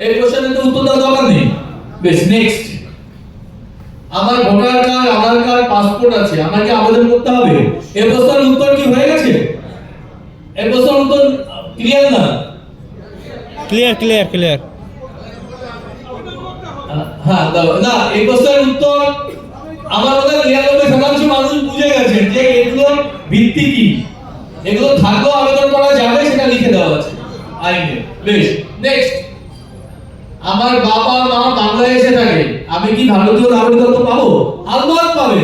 এই কোশ্চেনের তো উত্তর দেওয়ার দরকার নেই। বেশ নেক্সট আমার voter card Aadhaar card passport আছে আমাকে আবেদন করতে হবে। এই প্রশ্নের উত্তর কি হয়ে গেছে? এই প্রশ্নের উত্তর ক্লিয়ার না? ক্লিয়ার ক্লিয়ার ক্লিয়ার হ্যাঁ। না এই প্রশ্নের উত্তর আমার হয় নিরানব্বই শতাংশ মানুষ বুঝে গেছে যে এগুলো ভিত্তি কি। এগুলো থাকলেও আবেদন করা যাবে সেটা লিখে দেওয়া আছে আইনে। বেশ নেক্সট আমার বাবা মা বাংলাদেশে থাকে, আমি কি ভারতীয় নাগরিকত্ব পাবো? আলবাত পাবে।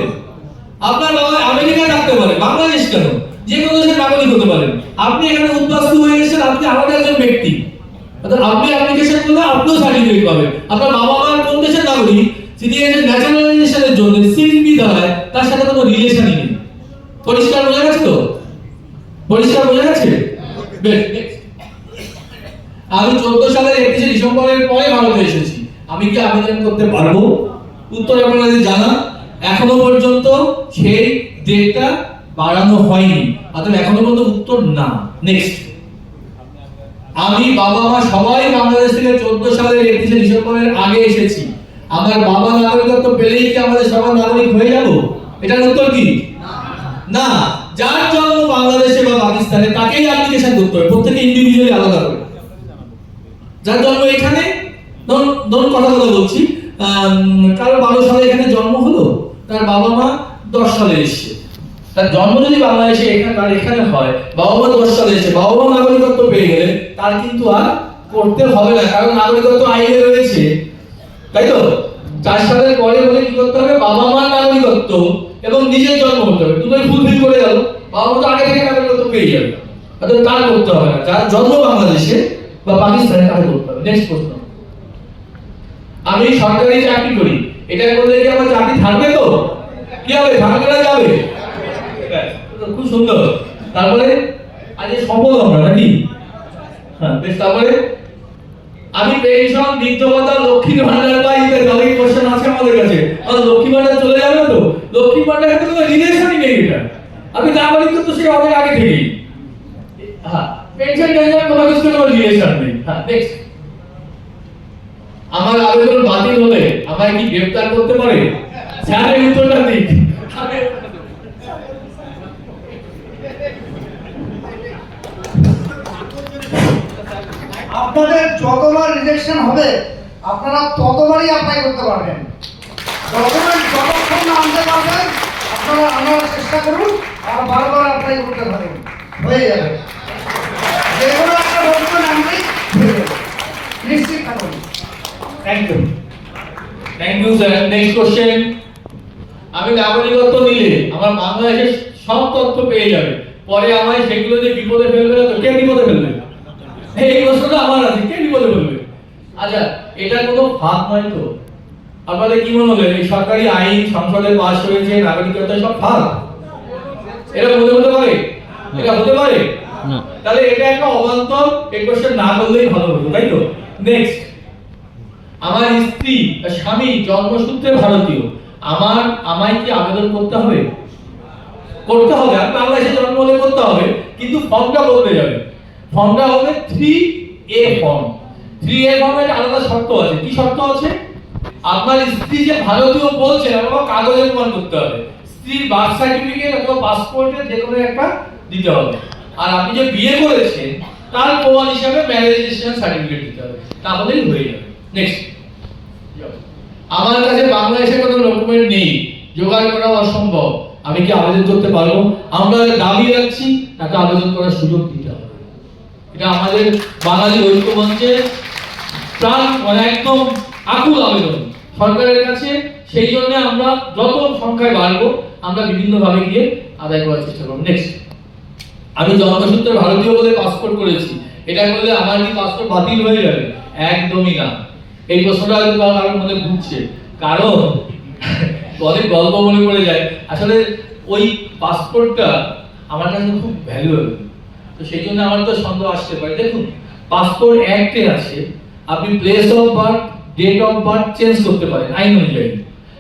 আপনার বাবা আমেরিকায় থাকতে পারে, বাংলাদেশ কেন? যে কোনো দেশের নাগরিক হতে পারেন আপনি এখানে উদ্বাস্তু হয়ে এসেছেন, আপনি আলাদা একজন ব্যক্তি। অর্থাৎ আপনি অ্যাপ্লিকেশন করলে আপনিও সার্টিফিকেট পাবেন। আপনার বাবা মার কোন দেশের নাগরিক? তিনি ন্যাশনালাইজেশনের জন্য সিএনপি দ্বারায় তার সাথে কোনো রিলেশনই নেই। পরিষ্কার বোঝা গেছে তো? পরিষ্কার বোঝা গেছে? বেশ আমি চোদ্দ সালের একত্রিশে ডিসেম্বরের পরে ভারতে এসেছি। আমি কি আবেদন করতে পারব? উত্তর আপনাদের জানা এখনও পর্যন্ত সেই ডেটটা বাড়ানো হয়নি। অর্থাৎ এখনও পর্যন্ত উত্তর না। নেক্সট আমি বাবা মা সবাই বাংলাদেশ থেকে চোদ্দ সালের একত্রিশে ডিসেম্বরের আগে এসেছি। আমার বাবা নাগরিকত্ব পেলেই কি আমাদের সবার নাগরিক হয়ে যাব? এটার উত্তর কি? না। যার জন্ম বাংলাদেশে বা পাকিস্তানে, তাকেই অ্যাপ্লিকেশন করতে হবে। প্রত্যেকে ইন্ডিভিজুয়ালি আলাদা করে। যার জন্ম এখানে? ধরুন কথা কথা বলছি। কারও বারো সালে এখানে জন্ম হলো? তার বাবা মা দশ সালে এসছে। তার জন্ম যদি বাংলাদেশে এখানে তার এখানে হয়, বাবা মা দশ সালে এসে বাবা মা নাগরিকত্ব পেয়ে গেলে তার কিন্তু আর করতে হবে না, কারণ নাগরিকত্ব আইনে রয়েছে। তাই তো? চার সালের পরে বলে কি করতে হবে? বাবা মার নাগরিকত্ব এবং নিজের জন্ম হতে হবে। দুটোই ফুলফিল করে গেল। বাবা মা তো আগে থেকে নাগরিকত্ব পেয়ে যাবে। তার করতে হবে না। যার জন্ম বাংলাদেশে বা পাকিস্তানে তাকে করতে হবে। নেক্সট প্রশ্ন। আমি সরকারি চাকরি করি। এটা করলে কি আমার চাকরি থাকবে তো? কি হবে? থাকবে না যাবে খুব সুন্দর। তারপরে, আজ সফল আমরা, নাকি? হ্যাঁ বেশ, তারপরে, আমি পেনশন বৃদ্ধ ভাতা লক্ষ্মী ভান্ডার পাই কোশ্চেন আছে আমাদের কাছে। লক্ষ্মী ভান্ডার চলে যাবে তো? লক্ষ্মী ভান্ডারের সাথে কোনো রিলেশনই নেই এটা। আমি নাগরিক তো সে অনেক আগে থেকেই। হ্যাঁ পেনশন টেনশন কোনো কিছু কোনো রিলেশন আমার আবেদন বাতিল হলে আমায় কি গ্রেফতার করতে পারে? স্যার এই উত্তরটা দিক। আপনাদের যতবার রিজেকশন হবে, আপনারা ততবারই অ্যাপ্লাই করতে পারবেন। ডকুমেন্ট যতক্ষণ না আনতে পারবেন, আপনারা আনার চেষ্টা করুন আর বারবার অ্যাপ্লাই করতে পারেন হয়ে যাবে। যে কোনো একটা document আনলেই you thank sir next question আমি নাগরিকত্ব দিলে আমার বাংলাদেশের সব তথ্য পেয়ে যাবে। পরে আমায় সেগুলো যে বিপদে ফেলবে না তো কে বিপদে ফেলবে? এই প্রশ্নটা আমার আছে, কে বিপদে ফেলবে? আচ্ছা এটা কোনো ফাঁক নয় তো? আপনাদের কি মনে হলো এই সরকারি আইন সংসদে পাস হয়েছে, নাগরিকত্ব সব ফাঁক এটা হতে হতে পারে? এটা হতে পারে? তাহলে এটা একটা অবান্তর এই কোশ্চেন না করলেই ভালো হতো, তাই তো? নেক্সট আমার স্ত্রী স্বামী জন্মসূত্রে ভারতীয়, আমার আমায় কি আবেদন করতে হবে? করতে হবে, আমি বাংলাদেশে জন্ম হলে করতে হবে, কিন্তু ফর্মটা বদলে যাবে। ফর্মটা হবে three A form three A ফর্মের আলাদা শর্ত আছে। কি শর্ত আছে? আপনার স্ত্রী যে ভারতীয় বলছেন আপনার কাগজে প্রমাণ করতে হবে। স্ত্রীর বার্থ সার্টিফিকেট অথবা পাসপোর্টের যে কোনো একটা দিতে হবে। আর আপনি যে বিয়ে করেছেন, তার প্রমাণ হিসাবে ম্যারেজ রেজিস্ট্রেশন সার্টিফিকেট দিতে হবে। তাহলেই হয়ে যাবে। নেক্সট আমার কাছে বাংলাদেশে কোনো ডকুমেন্ট নেই। জোগাড় করা অসম্ভব। আমি কি আবেদন করতে পারব? আমরা দাবি রাখছি, তাকে আবেদন করার সুযোগ দিতে হবে। এটা আমাদের বাঙালি ঐক্য মঞ্চের প্রাণ মানে একদম আকুল আবেদন। সরকারের কাছে সেই জন্য আমরা যত সংখ্যায় বাড়বো, আমরা বিভিন্নভাবে গিয়ে আদায় করার চেষ্টা করব। নেক্সট আমি জন্মসূত্রে ভারতীয় বলে পাসপোর্ট করেছি। এটা করলে আমার কি পাসপোর্ট বাতিল হয়ে যাবে? একদমই না। এই প্রশ্নটা কারোর মধ্যে ঘুরছে। কারণ, অনেক গল্প মনে পড়ে যায়। আসলে ওই পাসপোর্টটা আমার কাছে খুব ভ্যালুয়েবল তো সেই জন্য আমার তো সন্দেহ আসতে পারে। দেখুন পাসপোর্ট অ্যাক্টে আছে, আপনি place of birth date of birth change করতে পারেন। আইন অনুযায়ী।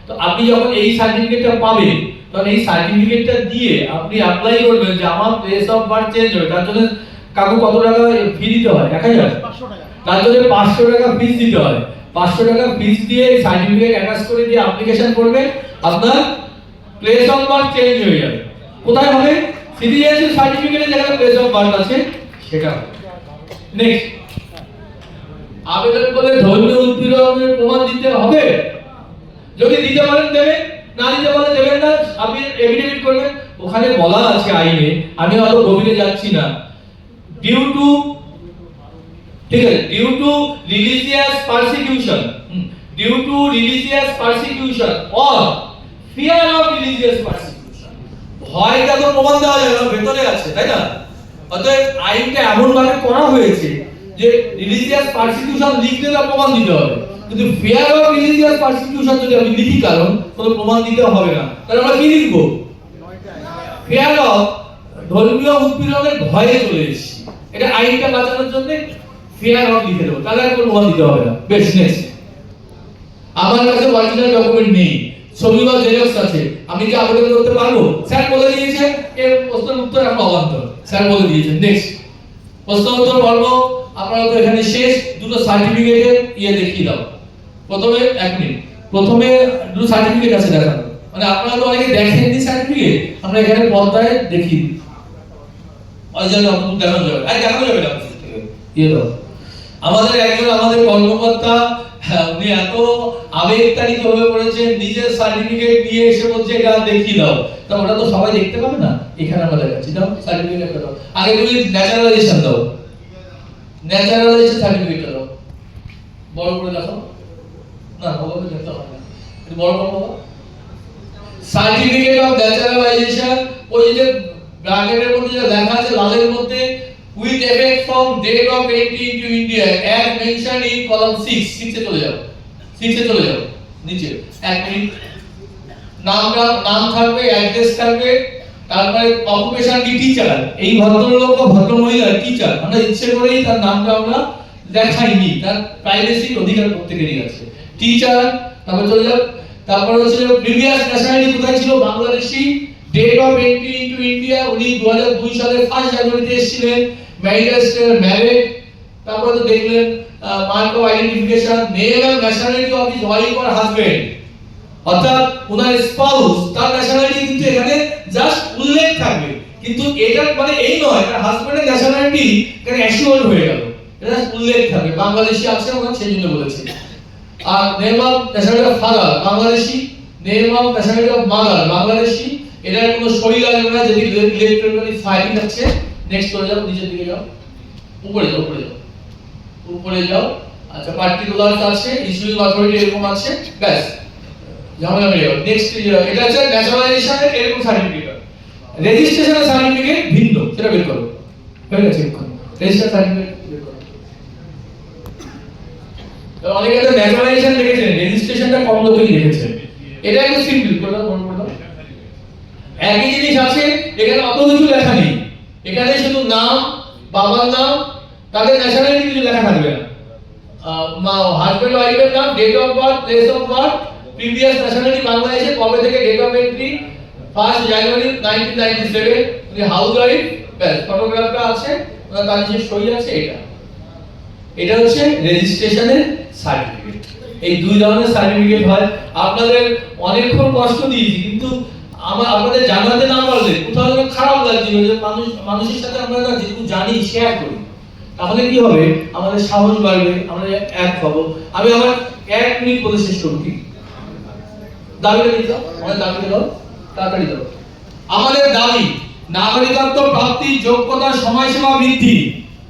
তো আপনি যখন এই সার্টিফিকেটটা পাবেন তখন এই সার্টিফিকেটটা দিয়ে আপনি অ্যাপ্লাই করবেন যে আমার প্লেস অফ বার্থ চেঞ্জ হবে। তার জন্য কাকু কত টাকা ফি দিতে হয়? এক হাজার? তার জন্য পাঁচশো টাকা ফিস দিতে হয়। পাঁচশো টাকা ফিস দিয়ে সার্টিফিকেট অ্যাটাচ করে দিয়ে অ্যাপ্লিকেশন করবে আপনার প্লেস অফ বার্থ চেঞ্জ হয়ে যাবে। কোথায় হবে? সিটিজেনশিপ সার্টিফিকেটে যেখানে প্লেস অফ বার্থ আছে সেটা নেক্সট আবেদন করে ধর্মীয় উৎপীড়নের প্রমাণ দিতে হবে। যদি দিতে পারেন দেবেন। না দিতে পারেন দেবেন না, আপনি এফিডেভিট করবেন। ওখানে বলা আছে আইনে, আমি অত গভীরে যাচ্ছি না। ডিউ টু ঠিক আছে due to religious persecution due to religious persecution or fear of religious persecution ভয়টা তো প্রমাণ দেওয়া যাবে না, ভেতরে আছে, তাই না? অতএব আইনটা এমন ভাবে করা হয়েছে যে রিলিজিয়াস পারসিকিউশন লিখতে তার প্রমাণ দিতে হবে। কিন্তু ফিয়ার অফ রিলিজিয়াস পারসিকিউশন যদি আমি লিখি কারণ, কোনো প্রমাণ দিতে হবে না। তাহলে আমরা কি লিখব? ফেয়ার অফ ধর্মীয় উৎপীড়নের ভয়ে চলে এসেছি। এটা আইনটা বাঁচানোর জন্য ফেয়ার অফ লিখে দেবো। তাহলে আর কোনো প্রমাণ দিতে হবে না। বেশ নেক্সট আমার কাছে অরিজিনাল ডকুমেন্ট নেই। ছবি বা জেরক্স আছে। আমি কি আবেদন করতে পারব? স্যার বলে দিয়েছে। এর প্রশ্নের উত্তর আমরা অবান্তর। স্যার বলে দিয়েছে। নেক্সট প্রশ্ন উত্তর পর্ব আপনারা তো এখানে শেষ। দুটো সার্টিফিকেটের ইয়ে দেখিয়ে দাও। প্রথমে এক মিনিট। প্রথমে দুটো সার্টিফিকেট আছে দেখানো। মানে আপনারা তো অনেকে দেখেননি সার্টিফিকেট আমরা এখানে পর্দায় দেখি দেখানো যাবে। আর দেখানো না ইয়ে দাও। আমাদের একজন আমাদের কর্মকর্তা হ্যাঁ, উনি এত আবেগতাড়িত হয়ে পড়েছেন নিজের সার্টিফিকেট নিয়ে এসে বলছে এটা দেখিয়ে দাও। তা ওটা তো সবাই দেখতে পাবে না? এখানে আমরা দেখাচ্ছি। দাও সার্টিফিকেট দাও। আগে তুমি ন্যাচারালাইজেশন দাও। ন্যাচারালাইজেশন সার্টিফিকেট দাও। বড় করে দেখো না ওভাবে দেখতে হবে না। বড় বড় সার্টিফিকেট অফ ন্যাচারালাইজেশন ওই যে ব্র্যাকেটের মধ্যে যেটা লেখা আছে, লালের মধ্যে with effect from date of entry into India as mention in column 6 6 A চলে যাও। 6 এ চলে যাও, নিচে। এক মিনিট নামটা নাম থাকবে অ্যাড্রেস থাকবে, তারপরে অকুপেশন কি টিচার এই ভদ্রলোক ও ভদ্র মহিলা টিচার আমরা ইচ্ছে করেই তার নামটা আমরা দেখাইনি। তার প্রাইভেসির অধিকার প্রত্যেকেরই আছে। টিচার তারপর চলে যাও, তারপর হচ্ছে প্রিভিয়াস ন্যাশনালিটি কোথায় ছিল? Bangladeshi date of entry into India উনি 2002 সালের ফার্স্ট জানুয়ারিতে এসেছিলেন ম্যারিড ম্যারেড তারপরে তো দেখলেন mark of identification name and nationality of his wife or husband অর্থাৎ ওনার স্পাউস তার ন্যাশনালিটি কিন্তু এখানে জাস্ট উল্লেখ থাকবে। কিন্তু এটা মানে এই নয়, তার হাজবেন্ডের ন্যাশনালিটি এখানে অ্যাসিওর হয়ে গেল। এটা উল্লেখ থাকবে। বাংলাদেশি আছে ওনার সেই জন্য বলেছি। আর name of of father Bangladeshi name of of mother Bangladeshi, এটার কোনো শরীর লাগবে না যদি ইলেকট্রনিক ফাইলিং আছে নেক্সট চলে যাও, নিচের দিকে যাও, উপরে যাও উপরে যাও উপরে যাও আচ্ছা পার্টিকুলার আছে ইস্যুইং অথরিটি এরকম আছে, ব্যাস, ঝামেলা মেরে যাও নেক্সট এটা হচ্ছে ন্যাশনালাইজেশনের এরকম সার্টিফিকেট রেজিস্ট্রেশনের সার্টিফিকেট ভিন্ন, সেটা বের করো, হয়ে গেছে রেজিস্ট্রেশন সার্টিফিকেট বের করো তো অনেকে তো ন্যাশনালাইজেশন লিখেছেন রেজিস্ট্রেশনটা কম লোকই লিখেছেন এটা একটু সিম্পল করে দাও, মনে একই জিনিস আছে, এখানে অত কিছু লেখা নেই। এখানে শুধু নাম, বাবার নাম, তাদের ন্যাশনালিটি কিছু লেখা থাকবে না। হাজবেন্ড ওয়াইফের নাম date of birth place of birth previous nationality বাংলাদেশে, কবে থেকে date of entry first January nineteen ninety seven housewife ব্যাস ফটোগ্রাফটা আছে তার নিজের সই আছে এটা। এটা হচ্ছে রেজিস্ট্রেশনের সার্টিফিকেট এই দুই ধরনের সার্টিফিকেট হয়। আপনাদের অনেকক্ষণ কষ্ট দিয়েছি, কিন্তু আমার আপনাদের জানাতে না পারলে কোথাও যেন খারাপ লাগছিল যে মানুষ মানুষের সাথে আমরা না যেটুকু জানি শেয়ার করি। তাহলে কি হবে? আমাদের সাহস বাড়বে, আমরা এক হব। আমি আমার এক মিনিট বলে শেষ করছি দাবিটা দিয়ে দাও আমাদের দাবিটা দাও তাড়াতাড়ি দাও। আমাদের দাবি, নাগরিকত্ব প্রাপ্তি, যোগ্যতা, সময়সীমা বৃদ্ধি।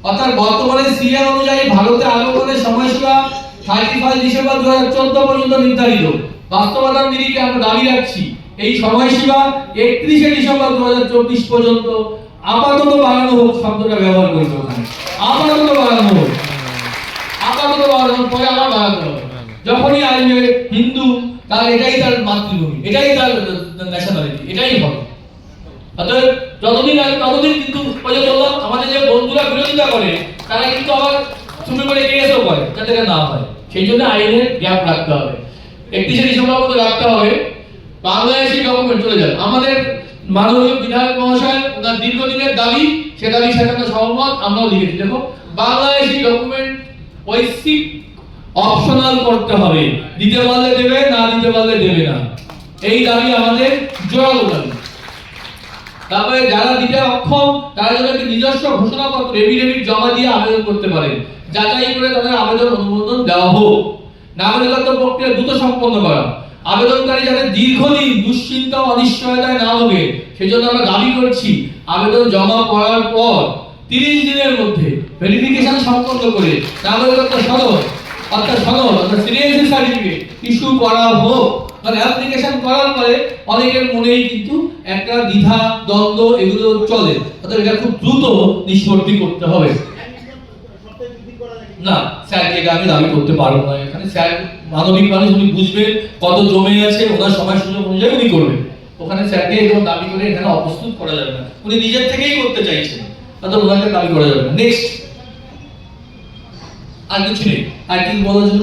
অর্থাৎ বর্তমানে সিরিয়াল অনুযায়ী ভারতে আগমনের সময়সীমা থার্টি ফাইভ ডিসেম্বর দু হাজার চোদ্দ পর্যন্ত নির্ধারিত। বাস্তবতার নিরিখে আমরা দাবি রাখছি এই সময়সীমা একত্রিশে ডিসেম্বর দু হাজার চব্বিশ পর্যন্ত আপাতত বাড়ানো হোক শব্দটা ব্যবহার করব ওখানে আপাতত বাড়ানো হোক। আপাতত বাড়ানো হোক, পরে আবার বাড়াতে হবে। যখনই আসবে হিন্দু তার এটাই তার মাতৃভূমি এটাই তার ন্যাশনালিটি এটাই হবে। অতএব যতদিন আসবে ততদিন কিন্তু ওই আমাদের যে বন্ধুরা বিরোধিতা করে তারা কিন্তু আবার সুপ্রিম কোর্টে কেসও করে যাতে না হয়। সেই জন্য আইনের গ্যাপ রাখতে হবে। একত্রিশে ডিসেম্বর মতো রাখতে হবে। বাংলাদেশি ডকুমেন্ট চলে যান আমাদের মাননীয় বিধায়ক মহাশয়, ওনার দীর্ঘদিনের দাবি, সে দাবি সেখানে সহমত, আমরাও লিখেছি। দেখো, বাংলাদেশি ডকুমেন্ট ওই অপশনাল করতে হবে। দিতে পারলে দেবে, না দিতে পারলে দেবে না। এই দাবি আমাদের জোরালো দাবি। তারপরে যারা দিতে অক্ষম, তারা যেন একটি নিজস্ব ঘোষণাপত্র এফিডেভিট জমা দিয়ে আবেদন করতে পারেন যাচাই করে তাদের আবেদন অনুমোদন দেওয়া হোক। নাগরিকত্ব প্রক্রিয়া দ্রুত সম্পন্ন করা। আবেদনকারী যাতে দীর্ঘদিন দুশ্চিন্তা অনিশ্চয়তায় না হবে সেজন্য আমরা দাবি করছি আবেদন জমা করার পর তিরিশ দিনের মধ্যে ভেরিফিকেশন সম্পন্ন করে নাগরিকত্ব সনদ, অর্থাৎ সনদ, অর্থাৎ সিটিজেনশিপ সার্টিফিকেট ইস্যু করা হোক। মানে অ্যাপ্লিকেশন করার পরে অনেকের মনেই কিন্তু একটা দ্বিধা, দ্বন্দ্ব এগুলো চলে। অর্থাৎ এটা খুব দ্রুত নিষ্পত্তি করতে হবে। না, স্যারকে এটা আমি দাবি করতে পারব না। এখানে স্যার মানবিক মানুষ, উনি বুঝবে কত জমে আছে, ওনার সময় সুযোগ অনুযায়ী উনি করবেন ওখানে স্যারকে এরকম দাবি করে এখানে অপ্রস্তুত করা যাবে না। উনি নিজের থেকেই করতে চাইছেন অর্থাৎ ওনাকে দাবি করা যাবে না। নেক্সট আর কিছু নেই। আর কি বলার জন্য